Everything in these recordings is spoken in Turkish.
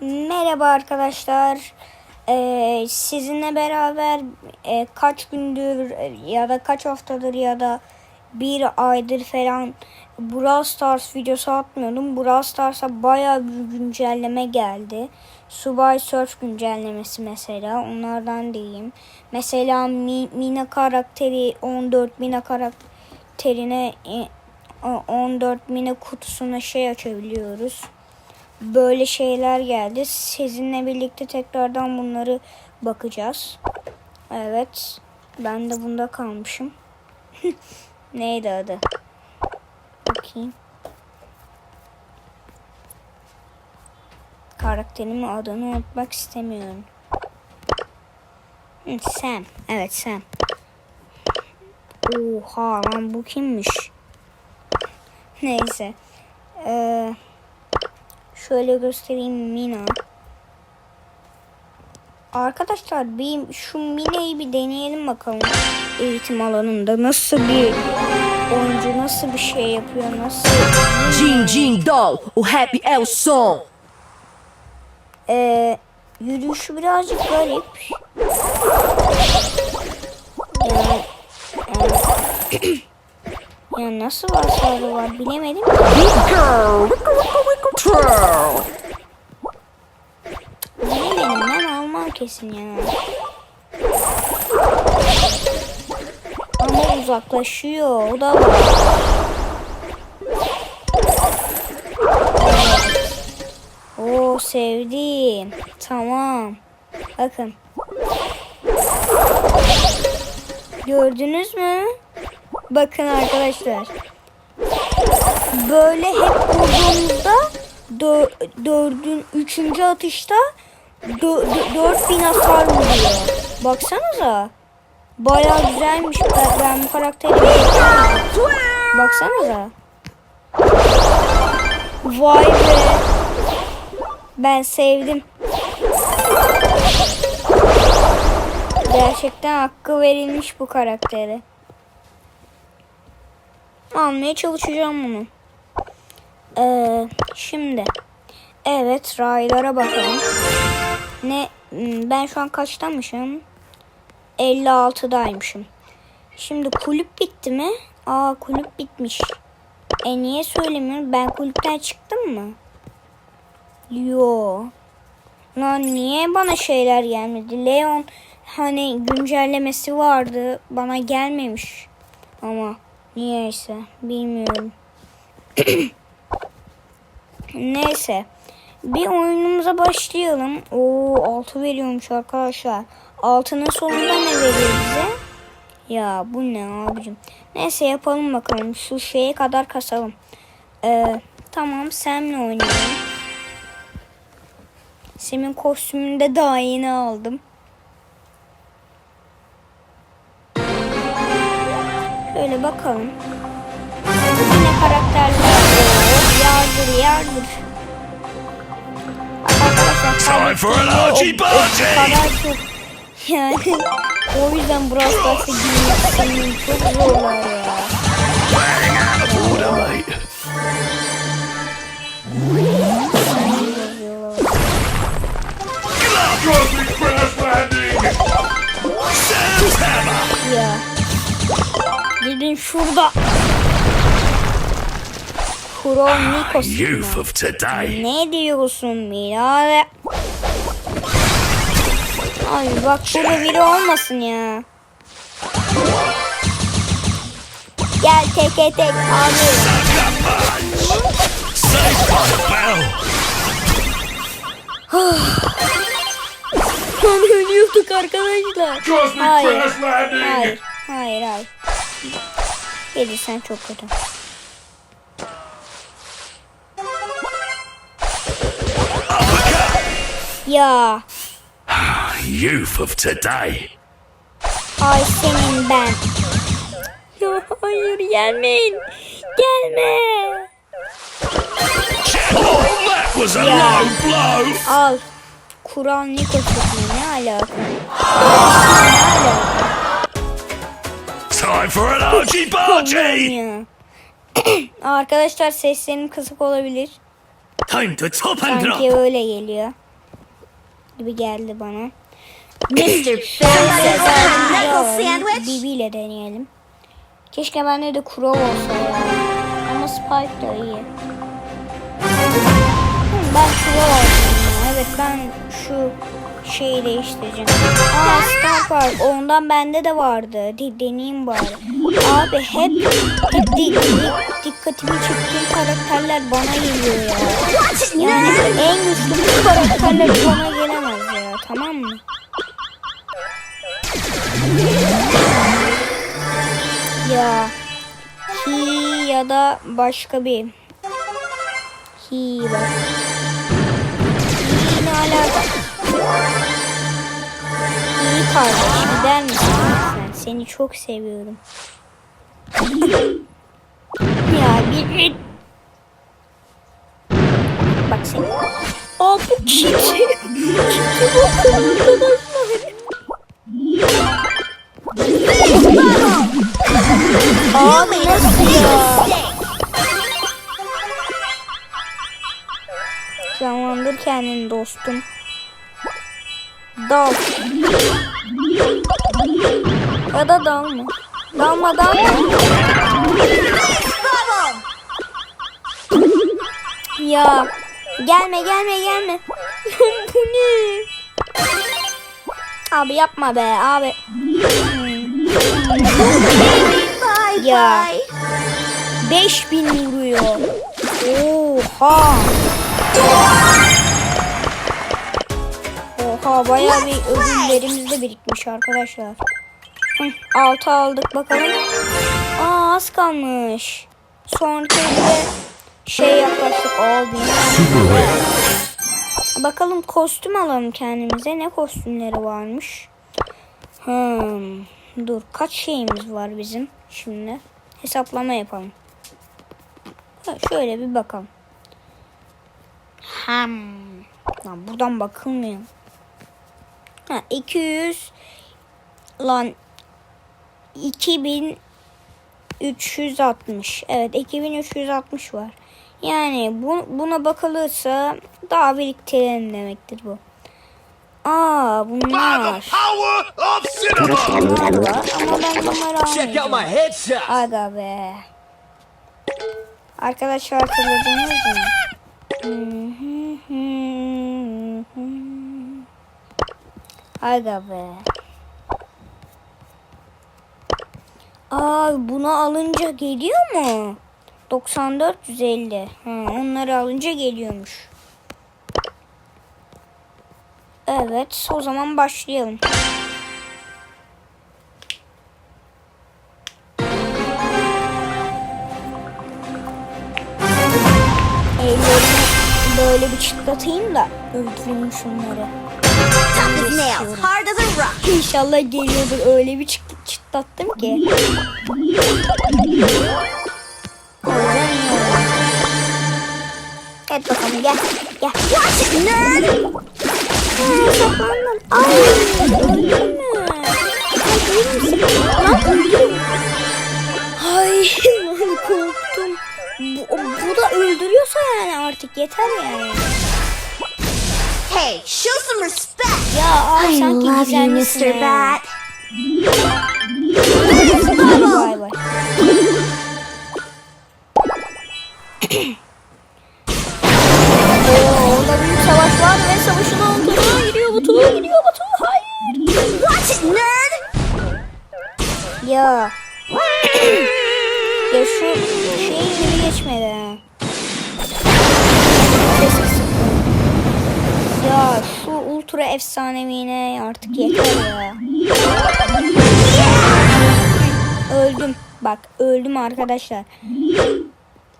Merhaba arkadaşlar. Ee, sizinle beraber e, kaç gündür e, ya da kaç haftadır ya da bir aydır falan Brawl Stars videosu atmıyordum. Brawl Stars'a bayağı bir güncelleme geldi. Subay Surf güncellemesi mesela. Onlardan diyeyim. Mesela Mi- Mina karakteri 14 Mina karakterine e, 14 Mina kutusuna şey açabiliyoruz böyle şeyler geldi. Sizinle birlikte tekrardan bunları bakacağız. Evet. Ben de bunda kalmışım. Neydi adı? Bakayım. Karakterimin adını unutmak istemiyorum. Sam. Evet Sam. Oha lan bu kimmiş? Neyse. Eee Şöyle göstereyim Mina. Arkadaşlar bir şu Mina'yı bir deneyelim bakalım. Eğitim alanında nasıl bir oyuncu nasıl bir şey yapıyor nasıl Jean Jean Doll o Happy El Son. Ee, yürüyüşü birazcık garip. Yani, yani nasıl vasfları var bilemedim. Bilemedim ben almam kesin ya. Ama uzaklaşıyor. O da var. Oo sevdim. Tamam. Bakın. Gördünüz mü? Bakın arkadaşlar. Böyle hep vurduğumuzda dö dördün üçüncü atışta dö dö- dört bin hasar vuruyor. Baksanıza. Bayağı güzelmiş. Ben, ben bu karakteri. Baksanıza. Vay be. Ben sevdim. Gerçekten hakkı verilmiş bu karaktere. Almaya çalışacağım bunu. Ee, şimdi. Evet raylara bakalım. Ne hmm, ben şu an kaçtamışım? 56'daymışım. Şimdi kulüp bitti mi? Aa kulüp bitmiş. E niye söylemiyorum? Ben kulüpten çıktım mı? Yo. Lan niye bana şeyler gelmedi? Leon hani güncellemesi vardı. Bana gelmemiş. Ama niyeyse bilmiyorum. Neyse. Bir oyunumuza başlayalım. Oo 6 veriyormuş arkadaşlar. 6'nın sonunda ne veriyor bize? Ya bu ne abicim. Neyse yapalım bakalım. Şu şeye kadar kasalım. Ee, tamam Sam'le oynayalım. Sam'in kostümünü de daha yeni aldım. Şöyle bakalım. Yine karakterler. Yardır yardır. Time for an kadar çok yani o yüzden Brawl Stars'a girmek. Çok zorlar ya. Bang Gidin şurada. Kronikos. Youth of today. Ne diyorsun Mira? Ay bak burada biri olmasın ya. Gel teke tek abi. Bell! Lan ölüyorduk arkadaşlar. Cosmic Hayır. crash landing! Hayır. Hayır hayır. Gelirsen çok kötü. Ya. Youth of today. Ay senin ben. Ya hayır gelmeyin. Gelme. Oh, that was a Yeah. low blow! Al. Kur'an Niko ne alaka? Ne alaka? Time for an bargy! ya. Arkadaşlar seslerim kısık olabilir. Time to top and Sanki drop! öyle geliyor. gibi geldi bana. Mr. Bibi ile deneyelim. Keşke bende de Crow olsa ya. Ama Spike da iyi. Hı, Ben Crow ya. Evet ben şu şeyi değiştireceğim. Aa Star Park ondan bende de vardı. De deneyeyim bari. Abi hep, hep di- di- dikkatimi çektiğim karakterler bana geliyor ya. Yani en güçlü karakterler bana gelemez ya tamam mı? Ya Hi ya da başka bir Hi bak. Hi ne alaka? Kardeş gider misin lütfen? Seni çok seviyorum. ya bir Bak sen. Aa bu. Çiti bakın arkadaşlar. Abi nasıl ya? Canlandır kendini dostum. Dal. Ya da dalma. Dalma dalma. Ya gelme gelme gelme. Bu ne? Abi yapma be abi. Bye Ya. bye. 5000 vuruyor. Oha. Oha bayağı bir ödüllerimiz de birikmiş arkadaşlar. 6 aldık bakalım. Aa az kalmış. Sonraki ödüle şey yaklaştık. Aa bilmem. Bakalım kostüm alalım kendimize. Ne kostümleri varmış? Hmm. Dur kaç şeyimiz var bizim şimdi? Hesaplama yapalım. Ha, şöyle bir bakalım. Hmm. Lan buradan bakılmıyor. Ha 200 lan 2360. Evet 2360 var. Yani bu, buna bakılırsa daha biriktirelim demektir bu. Aa bunlar. var ama ben bunları almayacağım. Aga be. Arkadaşlar hatırladınız mı? Aga be. Aa bunu alınca geliyor mu? 94 150. Ha, onları alınca geliyormuş. Evet, o zaman başlayalım. Ellerimi böyle bir çıtlatayım da öldüreyim şunları. Nails, hard as a rock. İnşallah geliyordur öyle bir çıt çıtlattım ki. Evet bakalım gel. Gel. Watch it, nerd. Ay? Ay, korktum. Bu, bu da öldürüyorsa yani artık yeter yani. Hey, show some respect. Ya abi I sanki love you, Mr. ha. Bat. Bay bay. Oo, orada büyük savaş var ve savaşın altına giriyor Batu, giriyor Batu. Hayır. Watch it, nerd. Ya. ya şu şeyin gibi geçmedi ha. Ya şu ultra efsanevine artık yeter ya. Öldüm. Bak öldüm arkadaşlar.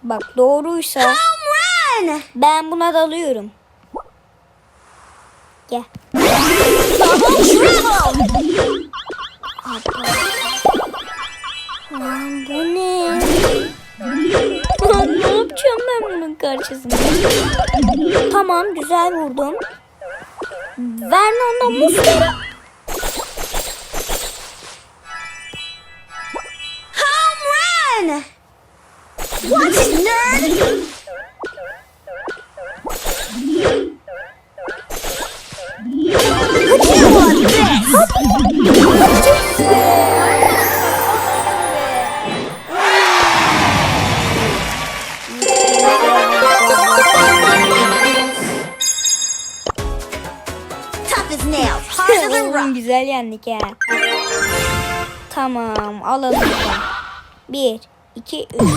Bak doğruysa ben buna dalıyorum. Gel. Lan bu ne? Lan ne yapacağım ben bunun karşısında? Tamam güzel vurdum. Vernon não mostrou... Home run! What it, nerd! Could you want this! Alalım. Bir, iki, üç.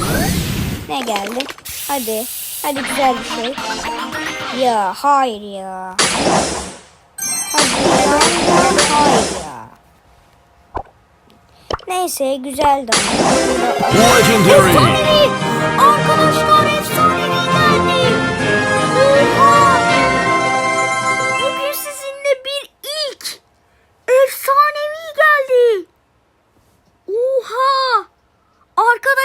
Ne geldi? Hadi. Hadi güzel bir şey. Ya hayır ya. Hadi ya, hayır ya. Neyse güzeldi ama. Legendary.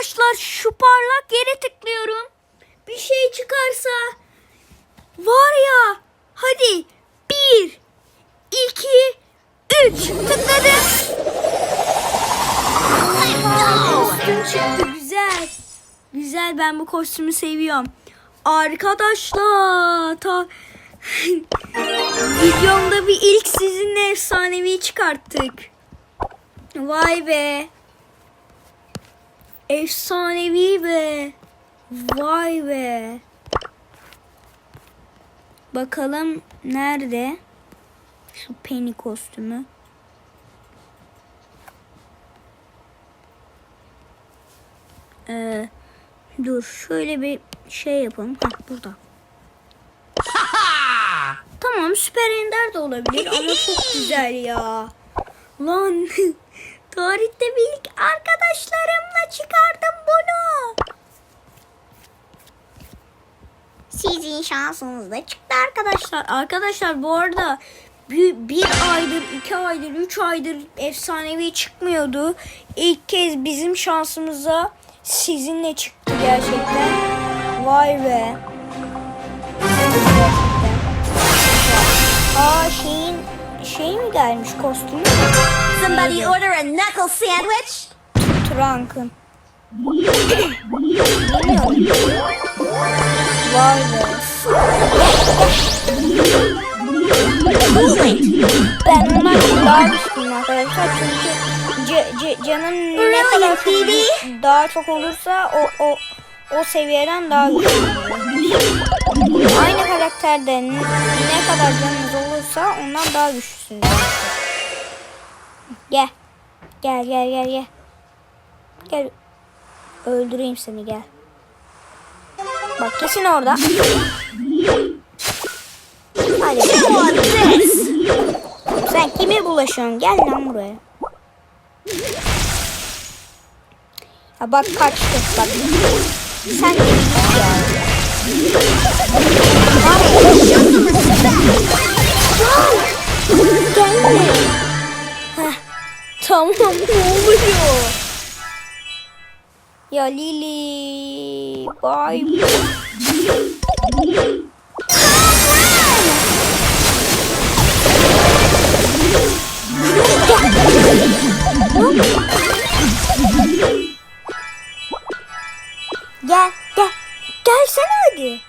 Arkadaşlar şu parlak yere tıklıyorum. Bir şey çıkarsa var ya hadi bir iki üç tıkladım. Kostüm çıktı güzel. Güzel ben bu kostümü seviyorum. Arkadaşlar ta videomda bir ilk sizinle efsanevi çıkarttık. Vay be. Efsanevi be. Vay be. Bakalım nerede? Şu Penny kostümü. Ee, dur şöyle bir şey yapalım. Hah burada. tamam süper ender de olabilir ama çok güzel ya. Lan tarihte ilk arkadaşlarımla çıkardım bunu. Sizin şansınızda çıktı arkadaşlar. Arkadaşlar bu arada bir, bir aydır, iki aydır, üç aydır efsanevi çıkmıyordu. İlk kez bizim şansımıza sizinle çıktı gerçekten. Vay be. Gerçekten. Aa şeyin şey mi gelmiş kostümü? Somebody order a knuckle sandwich? Trunk'ın. Vay be. Ben ondan daha güçlüyüm arkadaşlar çünkü ce, ce, canım ne kadar çok, daha çok olursa o o o seviyeden daha güçlüyüm. Aynı karakterde ne, ne kadar canınız olursa ondan daha güçlüsünüz. Gel. Gel gel gel gel. Gel. Öldüreyim seni gel. Bak kesin orada. Hadi. Sen kime bulaşıyorsun? Gel lan buraya. Ya bak kaçtı bak. Sen de git ya. Gelme. Tamam ne oluyor? Ya Lili. Bye. Gel gel. Gelsene.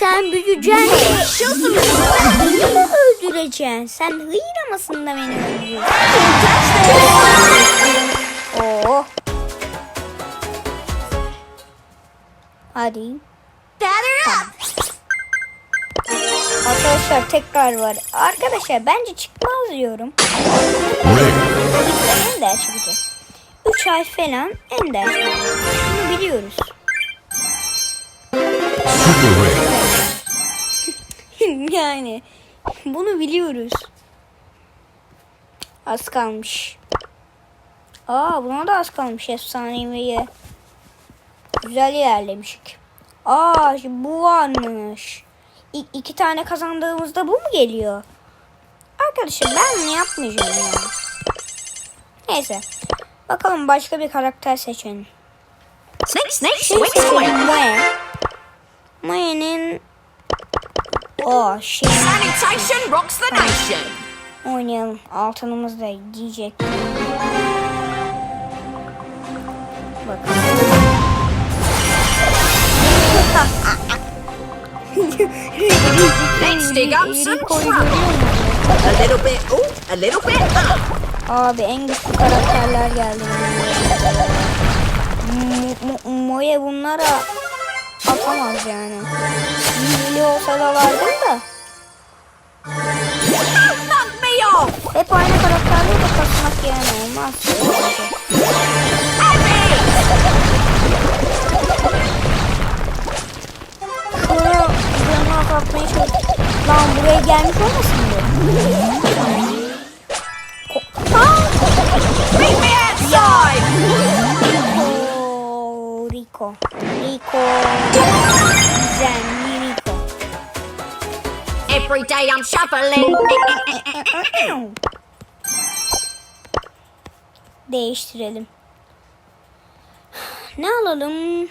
Sen büyüyeceksin. Some Beni mi öldüreceksin? Sen hıyramasın da beni öldürüyorsun. Oo. Hadi. Batter up. Arkadaşlar tekrar var. Arkadaşlar bence çıkmaz diyorum. Rare. Ender çıkacak. 3 ay falan Ender çıkacak. Bunu biliyoruz. Super. yani bunu biliyoruz. Az kalmış. Aa buna da az kalmış efsaneviye. Güzel ilerlemişik. Aa bu varmış. İ- iki tane kazandığımızda bu mu geliyor? Arkadaşlar ben bunu yapmayacağım ya. Neyse. Bakalım başka bir karakter seçelim. Snake, snake, Şey seçelim Maya. Maya'nın o şey Sanitation rocks the nation. oynayalım. Altınımız da giyecek. Bakalım. Let's dig up some trouble. A little bit ooh, a little bit uh. Abi en güçlü karakterler geldi. Mo- Mo- Moe bunlara atamaz yani. Hili olsa da vardır da. Hep aynı karakterleri de kasmak yani olmaz. Şunu canına atlatmaya çalış. Lan buraya gelmiş olmasın outside. Rico. Rico. Rico. Every day I'm shuffling. Değiştirelim. Ne alalım?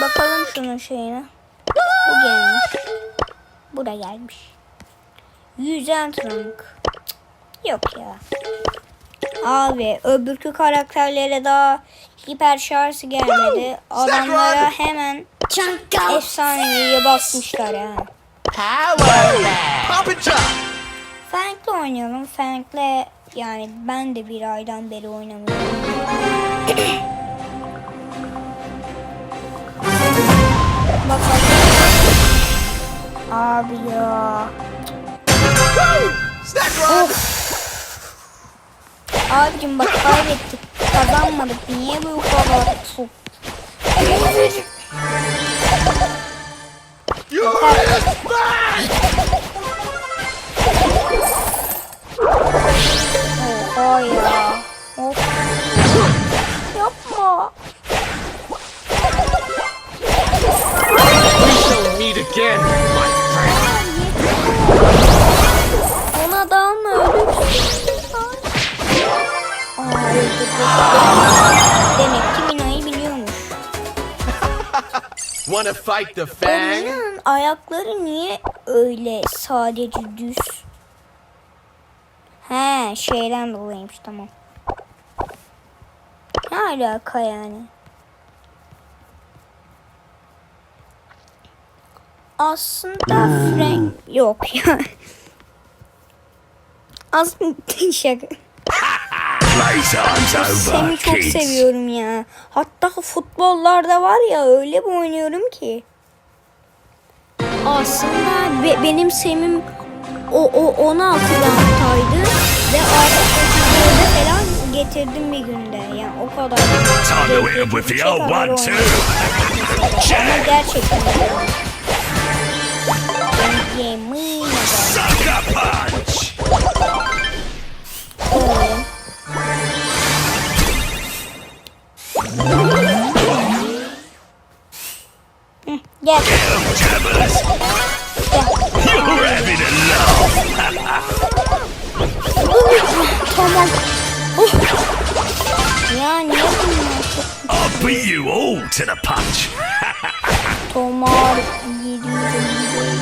Bakalım şunun şeyine. Bu gelmiş. Bu da gelmiş. Yüzen trunk. Yok ya. Abi öbürkü karakterlere daha hiper şarjı gelmedi. Adamlara hemen efsaneviye basmışlar ya. Power Pop it up. Frank'le oynayalım. Frank'le yani ben de bir aydan beri oynamıyorum. Bakalım. Abi ya. Rod. Abicim bak kaybettik. Kazanmadık. Niye bu kadar çok? Oha ya. Of. Yapma. Meet again, my friend. Wanna fight the fang? Mina'nın ayakları niye öyle sadece düz? He şeyden dolayıymış tamam. Ne alaka yani? Aslında Frank yok ya. Aslında şaka. Seni çok seviyorum ya. Hatta futbollarda var ya öyle bir oynuyorum ki. Aslında be- benim Sem'im o, o 16 ranktaydı ve artık 34'e falan getirdim bir günde. Yani o kadar. Old kadar. Ama gerçekten. Yemin ederim. Hı, Gel. Jabbers. You're having a laugh. Tamam. Oh. Ya niye bunlar çok I'll beat you all to the punch. tomar 755.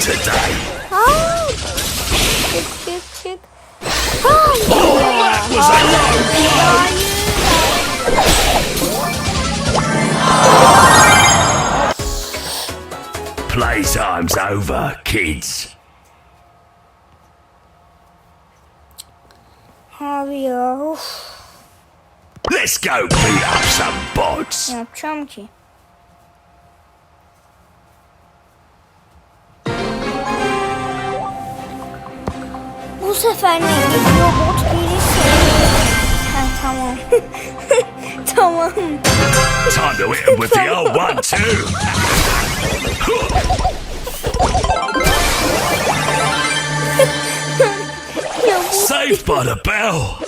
Today. Aa, çık çık çık. Hayır ya. That was a low blow. Playtime's over, kids. Ya of. Let's go beat up some bods. Ne yapacağım ki? Bu sefer ne geliyor? Bot gelirse. Ha, tamam. tamam. Time to hit 'em with the old one, too. Saved by the bell.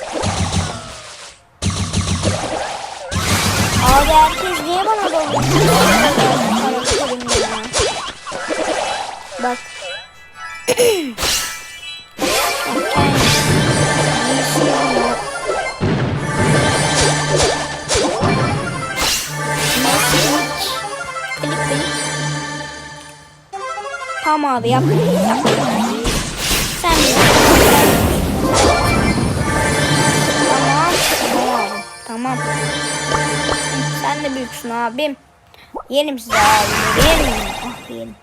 Abi. Tamam abi yap. yap. Sen de. Tamam. Tamam. Tamam. Sen de büyüksün abim. Yenim sizi abim. Yenim. Ah yenim.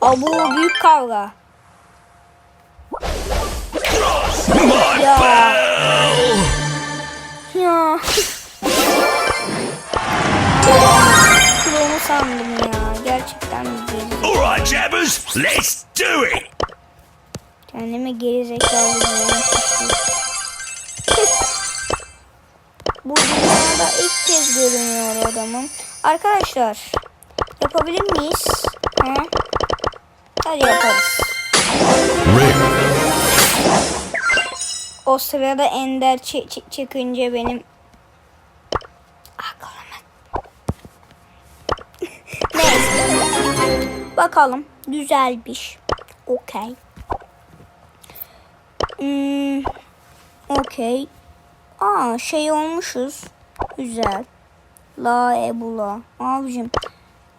Aa, bu büyük kavga. Ya. Ya. Kromu sandım ya. Alright, Jabbers, let's do it! Kendime geri zekalı diyorum. Bu dünyada ilk kez görünüyor adamım. Arkadaşlar yapabilir miyiz? Ha? Hadi yaparız. O sırada Ender çıkınca benim Bakalım. Güzelmiş. Okey. Hmm, Okey. Aa şey olmuşuz. Güzel. La Ebula. Abicim.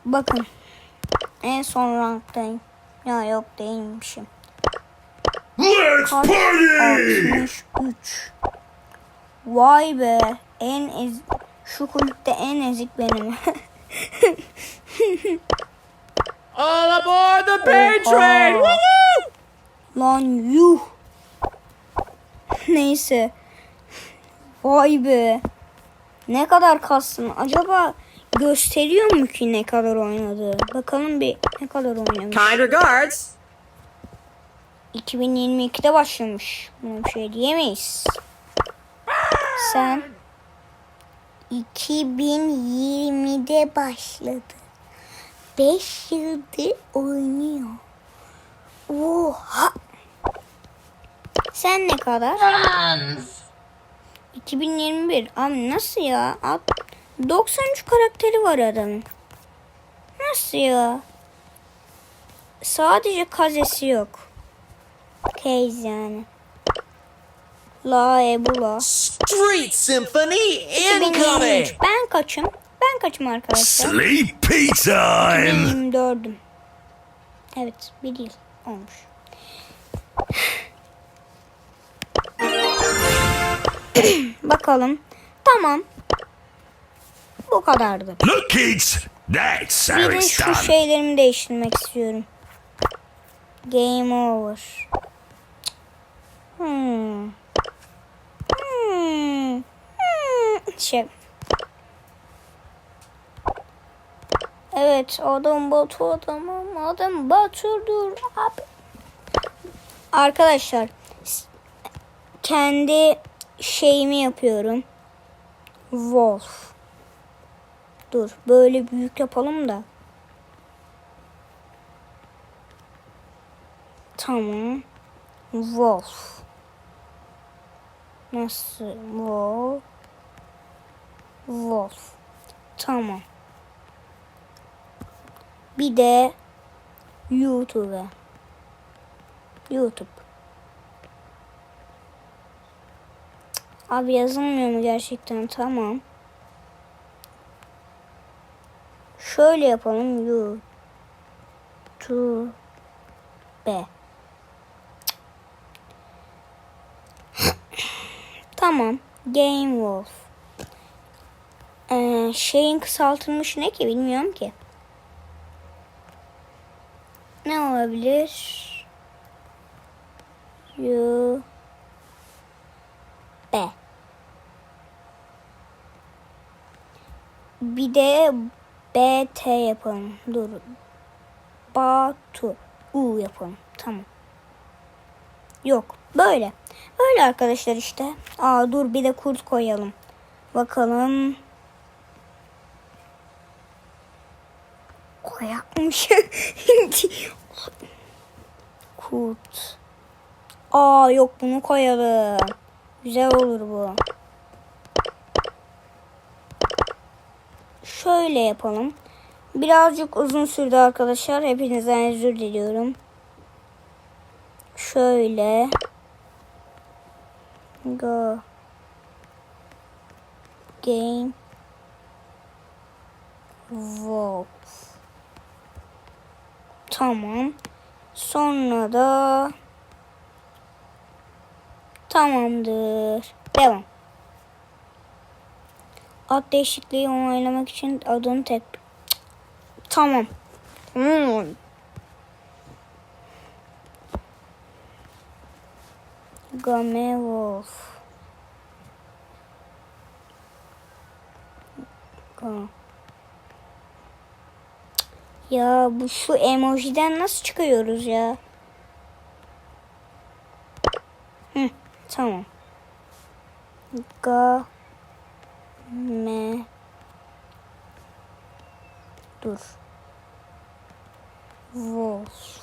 Bakın. En son ranktayım. Ya yok değilmişim. Let's Kaç? party! 63. Vay be. En ez şu kulüpte en ezik benim. All aboard the pain train! Oha. Lan yuh. Neyse. Vay be. Ne kadar kastın? Acaba gösteriyor mu ki ne kadar oynadı? Bakalım bir ne kadar oynamış. Kind regards. 2022'de başlamış. Buna bir şey diyemeyiz. Sen 2020'de başladı. 5 yıldır oynuyor. Oha. Sen ne kadar? 2021. Abi nasıl ya? Ab- 93 karakteri var adamın. Nasıl ya? Sadece kazesi yok. Case yani. La Ebula. Street Symphony 2023. Ben kaçım? Ben kaçım arkadaşlar? Sleepy time! 24'üm. Evet bir yıl olmuş. Bakalım. Tamam. Bu kadardı. Look, kids, that's how Bir de it's şu şeylerimi değiştirmek istiyorum. Game over. Hmm. Hmm. Hmm. Şey. Evet adam Batu adamım. Adam Batur'dur abi. Arkadaşlar kendi şeyimi yapıyorum. Wolf. Dur böyle büyük yapalım da. Tamam. Wolf. Nasıl? Wolf. Wolf. Tamam. Bir de YouTube. YouTube. Abi yazılmıyor mu gerçekten? Tamam. Şöyle yapalım. YouTube. Tamam. Game Wolf. Ee, şeyin kısaltılmış ne ki bilmiyorum ki. Ne olabilir? You B. Bir de BT yapalım. Dur. Batu. U yapalım. Tamam. Yok. Böyle. Böyle arkadaşlar işte. Aa dur bir de kurt koyalım. Bakalım. Koyakmış. kurt. Aa yok bunu koyalım. Güzel olur bu. Şöyle yapalım. Birazcık uzun sürdü arkadaşlar. Hepinizden özür diliyorum. Şöyle. Go. Game. Wolf. Tamam. Sonra da tamamdır. Devam. Ad değişikliği onaylamak için adını tek... Cık. Tamam. Hmm. Gamewolf. Ya bu şu emojiden nasıl çıkıyoruz ya? Hı, tamam. Ga me dur. Wolf.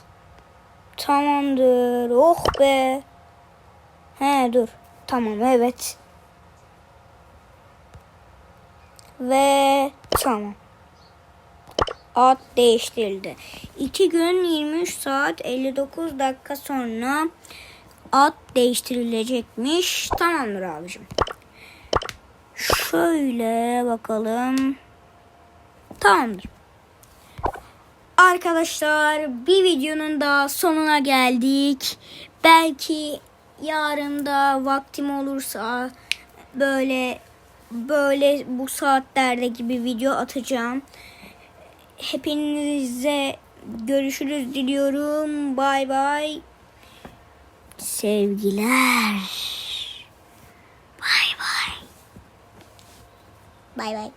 Tamamdır. Oh be. He dur. Tamam evet. Ve tamam. Ad değiştirildi. 2 gün 23 saat 59 dakika sonra ad değiştirilecekmiş. Tamamdır abicim. Şöyle bakalım. Tamamdır. Arkadaşlar bir videonun da sonuna geldik. Belki yarın da vaktim olursa böyle böyle bu saatlerde gibi video atacağım. Hepinize görüşürüz diliyorum. Bay bay. Sevgiler. Bay bay. Bay bay.